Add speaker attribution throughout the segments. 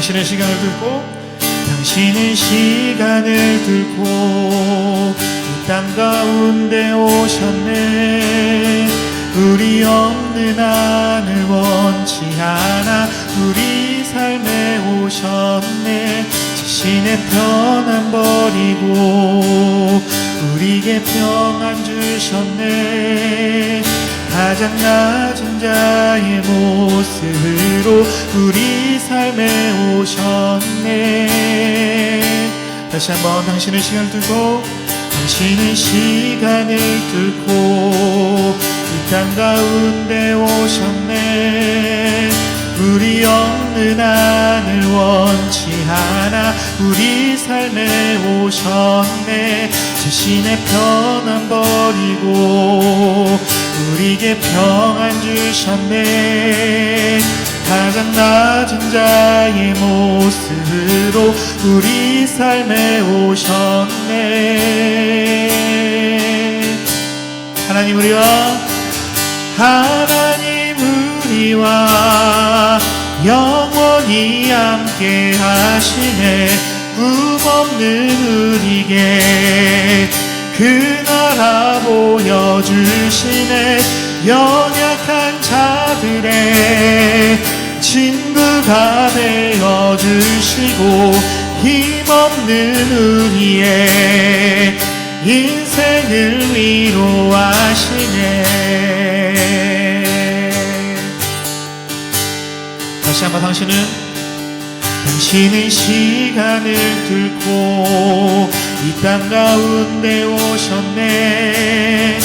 Speaker 1: 당신의 시간을 들고 당신의 시간을 들고 이 땅 가운데 오셨네. 우리 없는 하늘 원치 않아 우리 삶에 오셨네. 자신의 편안 버리고 우리에게 평안 주셨네 가장 낮은 자의 모습으로 우리 삶에 오셨네. 다시 한번 당신의 시간을 두고 당신의 시간을 뚫고 이 땅 가운데 오셨네. 우리 없는 하늘 원치 않아 우리 삶에 오셨네. 자신의 편안 버리고 우리에게 평안 주셨네. 가장 낮은 자의 모습으로 우리 삶에 오셨네. 하나님 우리와 하나님 우리와 영원히 함께 하시네. 꿈없는 우리에게 그 나라 보여주시네 연약한 자들의 친구가 되어 주시고 힘없는 우리의 인생을 위로하시네. 다시 한번 당신은 당신의 시간을 들고 이 땅 가운데 오셨네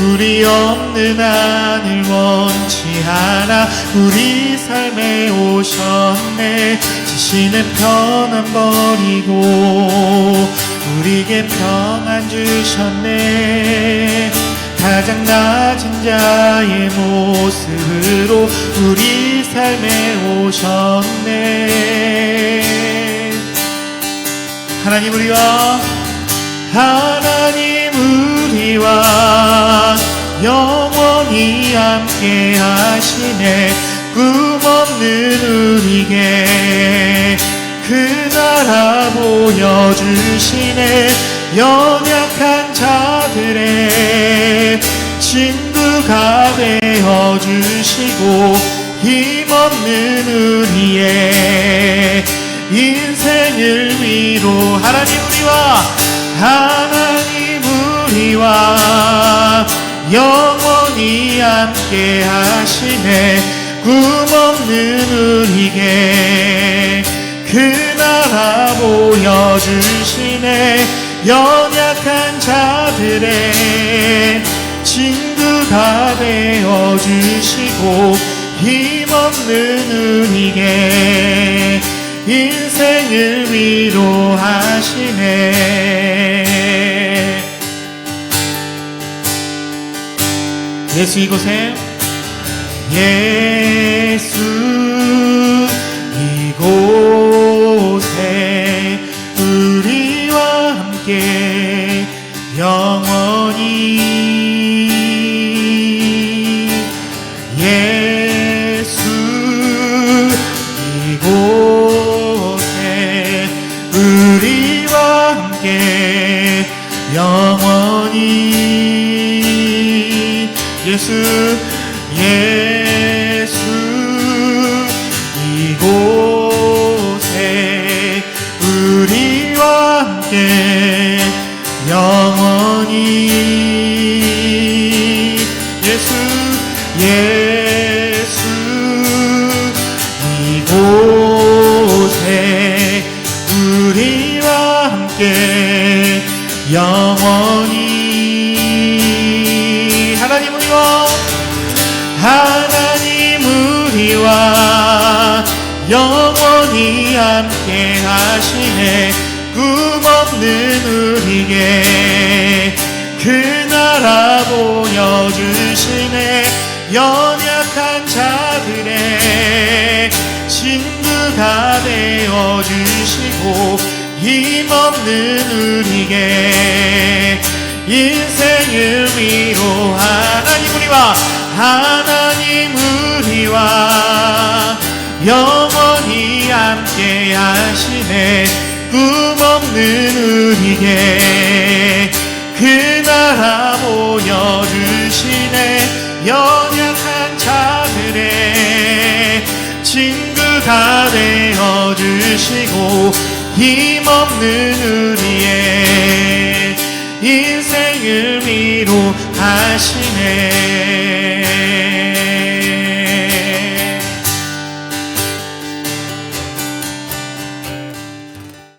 Speaker 1: 우리 없는 하늘 원치 않아. 우리 삶에 오셨네. 자신의 편안 버리고 우리에게 평안 주셨네. 가장 낮은 자의 모습으로 우리 삶에 오셨네. 하나님 우리와 하나님 우리와 영원히 함께 하시네 꿈없는 우리에게 그 나라 보여주시네. 연약한 자들의 친구가 되어주시고 힘없는 우리의 인생을 위로 하나님 우리와 하나님 우리와 영원히 함께 하시네 꿈없는 우리에게 그 나라 보여주시네. 연약한 자들의 친구가 되어주시고 힘없는 우리에게 인생을 위로하시네 예수 이곳에. 예수 이곳에 우리와 함께 영원히 예수 예수 이곳에 우리와 함께 영원히. 예수 예수 이곳에 우리와 함께 영원히 우리와 하나님 우리와 영원히 함께 하시네. 꿈없는 우리에게 그 나라 보여주시네. 연약한 자들의 친구가 되어주시고 힘없는 우리에게 인생을 하나님 우리와 영원히 함께 하시네. 꿈없는 우리에게 그 나라 보여주시네. 연약한 자들의 친구가 되어주시고 힘없는 우리의 인생을 위로하시네